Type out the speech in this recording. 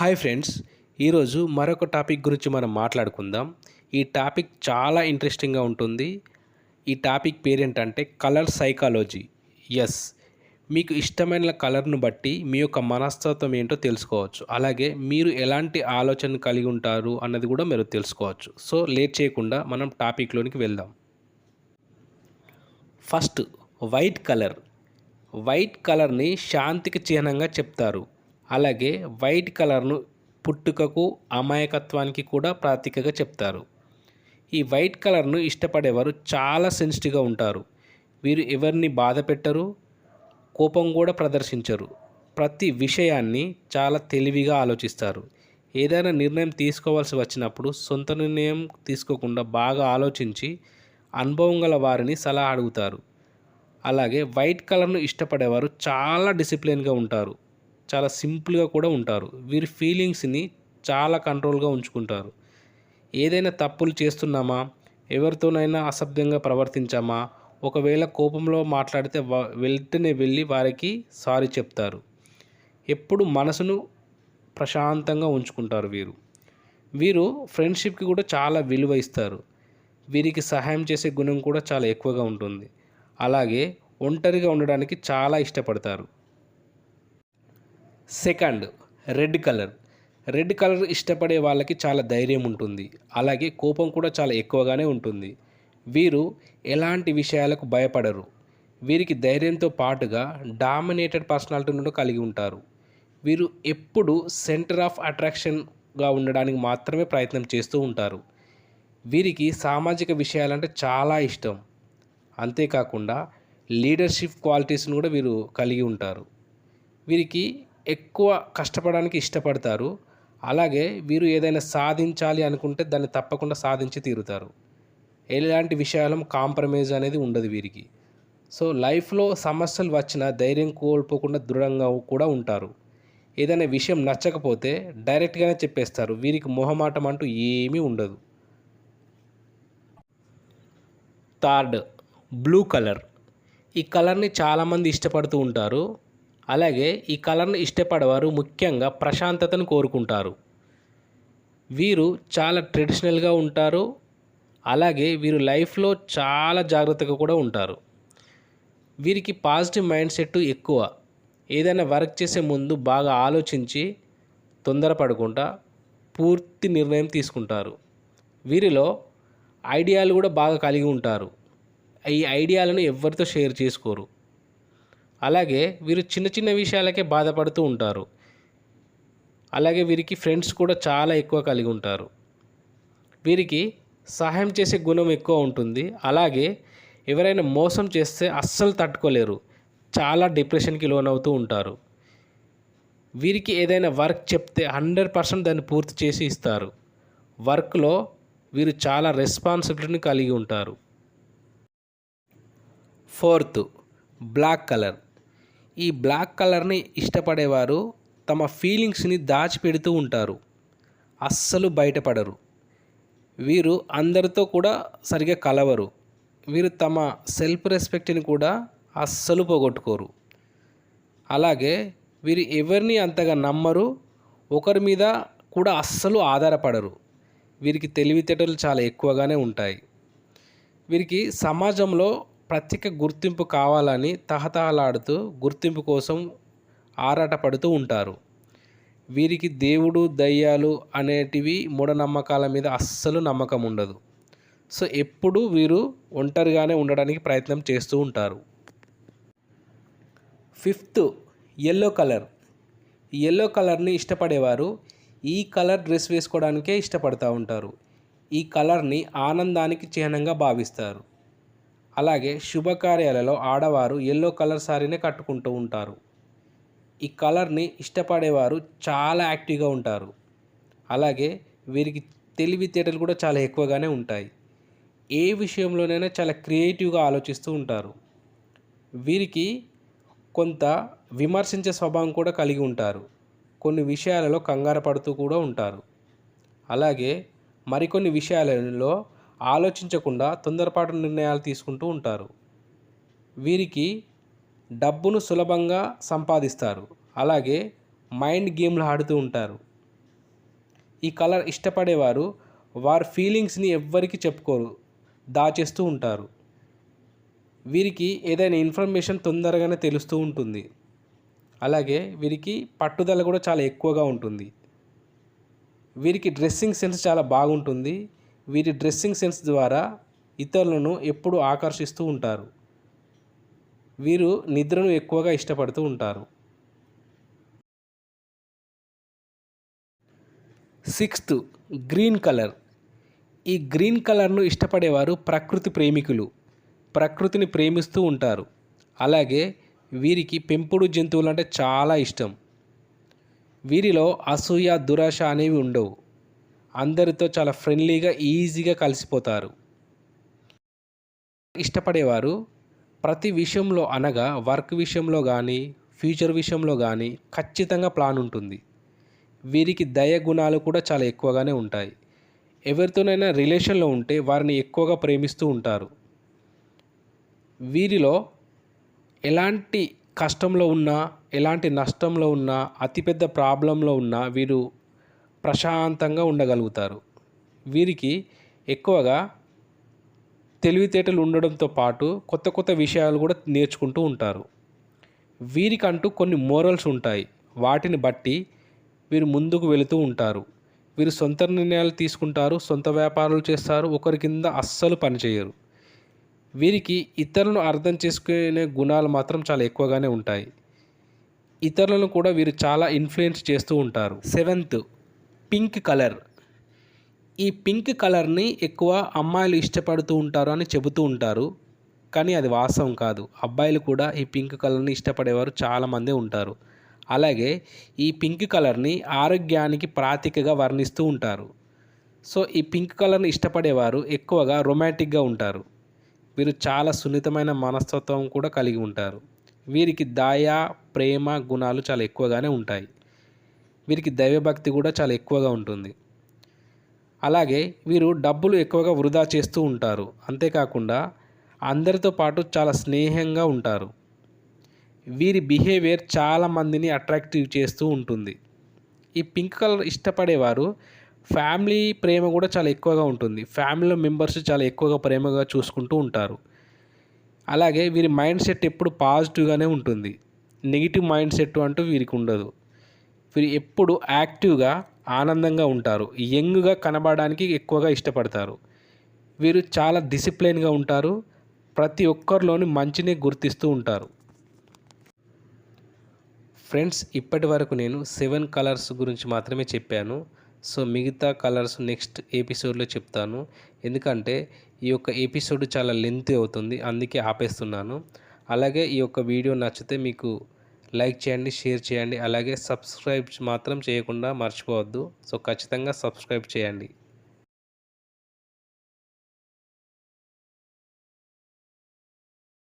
Hi friends ఈరోజు మరొక topic గురించి మనం మాట్లాడుకుందాం. ఈ టాపిక్ చాలా ఇంట్రెస్టింగ్గా ఉంటుంది. ఈ టాపిక్ పేరేంటంటే కలర్ సైకాలజీ. ఎస్ మీకు ఇష్టమైన కలర్ను బట్టి మీ యొక్క మనస్తత్వం ఏంటో తెలుసుకోవచ్చు. అలాగే మీరు ఎలాంటి ఆలోచన కలిగి ఉంటారు అన్నది కూడా మీరు తెలుసుకోవచ్చు. సో లేట్ చేయకుండా మనం టాపిక్లోనికి వెళ్దాం. First white colour. వైట్ కలర్ని శాంతికి చిహ్నంగా చెప్తారు. అలాగే వైట్ కలర్ను పుట్టుకకు అమాయకత్వానికి కూడా ప్రాతికగా చెప్తారు. ఈ వైట్ కలర్ను ఇష్టపడేవారు చాలా సెన్సిటివ్గా ఉంటారు. వీరు ఎవరిని బాధ పెట్టరు కోపం కూడా ప్రదర్శించరు. ప్రతి విషయాన్ని చాలా తెలివిగా ఆలోచిస్తారు. ఏదైనా నిర్ణయం తీసుకోవాల్సి వచ్చినప్పుడు సొంత నిర్ణయం తీసుకోకుండా బాగా ఆలోచించి అనుభవం గల వారిని సలహా అడుగుతారు. అలాగే వైట్ కలర్ను ఇష్టపడేవారు చాలా డిసిప్లిన్గా ఉంటారు. చాలా సింపుల్గా కూడా ఉంటారు. వీరి ఫీలింగ్స్ని చాలా కంట్రోల్గా ఉంచుకుంటారు. ఏదైనా తప్పులు చేస్తున్నామా? ఎవరితోనైనా అసభ్యంగా ప్రవర్తించామా? ఒకవేళ కోపంలో మాట్లాడితే వా- వెంటనే వెళ్ళి వారికి సారీ చెప్తారు. ఎప్పుడు మనసును ప్రశాంతంగా ఉంచుకుంటారు వీరు. వీరు ఫ్రెండ్షిప్కి కూడా చాలా విలువ ఇస్తారు. వీరికి సహాయం చేసే గుణం కూడా చాలా ఎక్కువగా ఉంటుంది. అలాగే ఒంటరిగా ఉండడానికి చాలా ఇష్టపడతారు. Second red colour. Red colour ఇష్టపడే వాళ్ళకి చాలా ధైర్యం ఉంటుంది. అలాగే కోపం కూడా చాలా ఎక్కువగానే ఉంటుంది. వీరు ఎలాంటి విషయాలకు భయపడరు. వీరికి ధైర్యంతో పాటుగా డామినేటెడ్ పర్సనాలిటీను కలిగి ఉంటారు. వీరు ఎప్పుడు సెంటర్ ఆఫ్ అట్రాక్షన్గా ఉండడానికి మాత్రమే ప్రయత్నం చేస్తూ ఉంటారు. వీరికి సామాజిక విషయాలంటే చాలా ఇష్టం. అంతేకాకుండా లీడర్షిప్ క్వాలిటీస్ను కూడా వీరు కలిగి ఉంటారు. వీరికి ఎక్కువ కష్టపడడానికి ఇష్టపడతారు. అలాగే వీరు ఏదైనా సాధించాలి అనుకుంటే దాన్ని తప్పకుండా సాధించి తీరుతారు. ఎలాంటి విషయాలను కాంప్రమైజ్ అనేది ఉండదు వీరికి. సో లైఫ్లో సమస్యలు వచ్చినా ధైర్యం కోల్పోకుండా దృఢంగా కూడా ఉంటారు. ఏదైనా విషయం నచ్చకపోతే డైరెక్ట్గానే చెప్పేస్తారు. వీరికి మొహమాటం అంటూ ఏమీ ఉండదు. Third blue colour. ఈ కలర్ని చాలామంది ఇష్టపడుతూ ఉంటారు. అలాగే ఈ కళను ఇష్టపడేవారు ముఖ్యంగా ప్రశాంతతను కోరుకుంటారు. వీరు చాలా ట్రెడిషనల్గా ఉంటారు. అలాగే వీరు లైఫ్లో చాలా జాగ్రత్తగా కూడా ఉంటారు. వీరికి పాజిటివ్ మైండ్ సెట్ ఎక్కువ. ఏదైనా వర్క్ చేసే ముందు బాగా ఆలోచించి తొందరపడకుండా పూర్తి నిర్ణయం తీసుకుంటారు. వీరిలో ఐడియాలు కూడా బాగా కలిగి ఉంటారు. ఈ ఐడియాలను ఎవరితో షేర్ చేసుకోరు. అలాగే వీరు చిన్న చిన్న విషయాలకే బాధపడుతూ ఉంటారు. అలాగే వీరికి ఫ్రెండ్స్ కూడా చాలా ఎక్కువ కలిగి ఉంటారు. వీరికి సహాయం చేసే గుణం ఎక్కువ ఉంటుంది. అలాగే ఎవరైనా మోసం చేస్తే అస్సలు తట్టుకోలేరు. చాలా డిప్రెషన్కి లోనవుతూ ఉంటారు. వీరికి ఏదైనా వర్క్ చెప్తే హండ్రెడ్ పర్సెంట్ దాన్ని పూర్తి చేసి ఇస్తారు. వర్క్లో వీరు చాలా రెస్పాన్సిబిలిటీని కలిగి ఉంటారు. Fourth black colour. ఈ బ్లాక్ కలర్ని ఇష్టపడేవారు తమ ఫీలింగ్స్ని దాచిపెడుతూ ఉంటారు. అస్సలు బయటపడరు. వీరు అందరితో కూడా సరిగా కలవరు. వీరు తమ సెల్ఫ్ రెస్పెక్ట్ని కూడా అస్సలు పోగొట్టుకోరు. అలాగే వీరు ఎవరిని అంతగా నమ్మరు ఒకరి మీద కూడా అస్సలు ఆధారపడరు. వీరికి తెలివితేటలు చాలా ఎక్కువగానే ఉంటాయి. వీరికి సమాజంలో ప్రత్యేక గుర్తింపు కావాలని తహతహలాడుతూ గుర్తింపు కోసం ఆరాటపడుతూ ఉంటారు. వీరికి దేవుడు దయ్యాలు అనేటివి మూఢనమ్మకాల మీద అస్సలు నమ్మకం ఉండదు. సో ఎప్పుడూ వీరు ఒంటరిగానే ఉండడానికి ప్రయత్నం చేస్తూ ఉంటారు. ఫిఫ్త్ ఎల్లో కలర్ ఎల్లో కలర్ని ఇష్టపడేవారు ఈ కలర్ డ్రెస్ వేసుకోవడానికే ఇష్టపడుతూ ఉంటారు. ఈ కలర్ని ఆనందానికి చిహ్నంగా భావిస్తారు. అలాగే శుభకార్యాలలో ఆడవారు ఎల్లో కలర్ శారీనే కట్టుకుంటూ ఉంటారు. ఈ కలర్ని ఇష్టపడేవారు చాలా యాక్టివ్గా ఉంటారు. అలాగే వీరికి తెలివితేటలు కూడా చాలా ఎక్కువగానే ఉంటాయి. ఏ విషయంలోనైనా చాలా క్రియేటివ్గా ఆలోచిస్తూ ఉంటారు. వీరికి కొంత విమర్శించే స్వభావం కూడా కలిగి ఉంటారు. కొన్ని విషయాలలో కంగారు పడుతూ కూడా ఉంటారు. అలాగే మరికొన్ని విషయాలలో ఆలోచించకుండా తొందరపాటు నిర్ణయాలు తీసుకుంటూ ఉంటారు. వీరికి డబ్బును సులభంగా సంపాదిస్తారు. అలాగే మైండ్ గేమ్లు ఆడుతూ ఉంటారు. ఈ కలర్ ఇష్టపడేవారు వారి ఫీలింగ్స్ని ఎవ్వరికి చెప్పుకోరు దాచేస్తూ ఉంటారు. వీరికి ఏదైనా ఇన్ఫర్మేషన్ తొందరగానే తెలుస్తూ ఉంటుంది. అలాగే వీరికి పట్టుదల కూడా చాలా ఎక్కువగా ఉంటుంది. వీరికి డ్రెస్సింగ్ సెన్స్ చాలా బాగుంటుంది. వీరి డ్రెస్సింగ్ సెన్స్ ద్వారా ఇతరులను ఎప్పుడు ఆకర్షిస్తూ ఉంటారు. వీరు నిద్రను ఎక్కువగా ఇష్టపడుతూ ఉంటారు. సిక్స్త్ గ్రీన్ కలర్ ఈ గ్రీన్ కలర్ను ఇష్టపడేవారు ప్రకృతి ప్రేమికులు. ప్రకృతిని ప్రేమిస్తూ ఉంటారు. అలాగే వీరికి పెంపుడు జంతువులు అంటే చాలా ఇష్టం. వీరిలో అసూయ దురాశ అనేవి ఉండవు. అందరితో చాలా ఫ్రెండ్లీగా ఈజీగా కలిసిపోతారు. ఇష్టపడేవారు ప్రతి విషయంలో అనగా వర్క్ విషయంలో కానీ ఫ్యూచర్ విషయంలో కానీ ఖచ్చితంగా ప్లాన్ ఉంటుంది. వీరికి దయ గుణాలు కూడా చాలా ఎక్కువగానే ఉంటాయి. ఎవరితోనైనా రిలేషన్లో ఉంటే వారిని ఎక్కువగా ప్రేమిస్తూ ఉంటారు. వీరిలో ఎలాంటి కష్టంలో ఉన్నా ఎలాంటి నష్టంలో ఉన్నా అతిపెద్ద ప్రాబ్లంలో ఉన్నా వీరు ప్రశాంతంగా ఉండగలుగుతారు. వీరికి ఎక్కువగా తెలివితేటలు ఉండడంతో పాటు కొత్త కొత్త విషయాలు కూడా నేర్చుకుంటూ ఉంటారు. వీరికంటూ కొన్ని మోరల్స్ ఉంటాయి. వాటిని బట్టి వీరు ముందుకు వెళుతూ ఉంటారు. వీరు సొంత నిర్ణయాలు తీసుకుంటారు సొంత వ్యాపారాలు చేస్తారు ఒకరి కింద అస్సలు పనిచేయరు వీరికి ఇతరులను అర్థం చేసుకునే గుణాలు మాత్రం చాలా ఎక్కువగానే ఉంటాయి. ఇతరులను కూడా వీరు చాలా ఇన్ఫ్లుయెన్స్ చేస్తూ ఉంటారు. Seventh pink colour. ఈ పింక్ కలర్ని ఎక్కువ అమ్మాయిలు ఇష్టపడుతూ ఉంటారు అని చెబుతూ ఉంటారు. కానీ అది వాస్తవం కాదు. అబ్బాయిలు కూడా ఈ పింక్ కలర్ని ఇష్టపడేవారు చాలామంది ఉంటారు. అలాగే ఈ పింక్ కలర్ని ఆరోగ్యానికి ప్రాతికగా వర్ణిస్తూ ఉంటారు. సో ఈ పింక్ కలర్ని ఇష్టపడేవారు ఎక్కువగా రొమాంటిక్గా ఉంటారు. వీరు చాలా సున్నితమైన మనస్తత్వం కూడా కలిగి ఉంటారు. వీరికి దయ ప్రేమ గుణాలు చాలా ఎక్కువగానే ఉంటాయి. వీరికి దైవభక్తి కూడా చాలా ఎక్కువగా ఉంటుంది. అలాగే వీరు డబ్బులు ఎక్కువగా వృధా చేస్తూ ఉంటారు. అంతేకాకుండా అందరితో పాటు చాలా స్నేహంగా ఉంటారు. వీరి బిహేవియర్ చాలా మందిని అట్రాక్టివ్ చేస్తూ ఉంటుంది. ఈ పింక్ కలర్ ఇష్టపడేవారు ఫ్యామిలీ ప్రేమ కూడా చాలా ఎక్కువగా ఉంటుంది. ఫ్యామిలీలో మెంబర్స్ చాలా ఎక్కువగా ప్రేమగా చూసుకుంటూ ఉంటారు. అలాగే వీరి మైండ్ సెట్ ఎప్పుడు పాజిటివ్గానే ఉంటుంది. నెగిటివ్ మైండ్ సెట్ అంటూ వీరికి ఉండదు. వీరు ఎప్పుడు యాక్టివ్గా ఆనందంగా ఉంటారు. యంగ్గా కనబడడానికి ఎక్కువగా ఇష్టపడతారు. వీరు చాలా డిసిప్లైన్గా ఉంటారు. ప్రతి ఒక్కరిలోని మంచిని గుర్తిస్తూ ఉంటారు. ఫ్రెండ్స్ ఇప్పటి వరకు నేను సెవెన్ కలర్స్ గురించి మాత్రమే చెప్పాను. సో మిగతా కలర్స్ నెక్స్ట్ ఎపిసోడ్లో చెప్తాను. ఎందుకంటే ఈ యొక్క ఎపిసోడ్ చాలా లెంత్ అవుతుంది. అందుకే ఆపేస్తున్నాను. అలాగే ఈ యొక్క వీడియో నచ్చితే మీకు లైక్ చేయండి షేర్ చేయండి. అలాగే సబ్స్క్రైబ్ మాత్రం చేయకుండా మర్చిపోవద్దు. సో ఖచ్చితంగా సబ్స్క్రైబ్ చేయండి.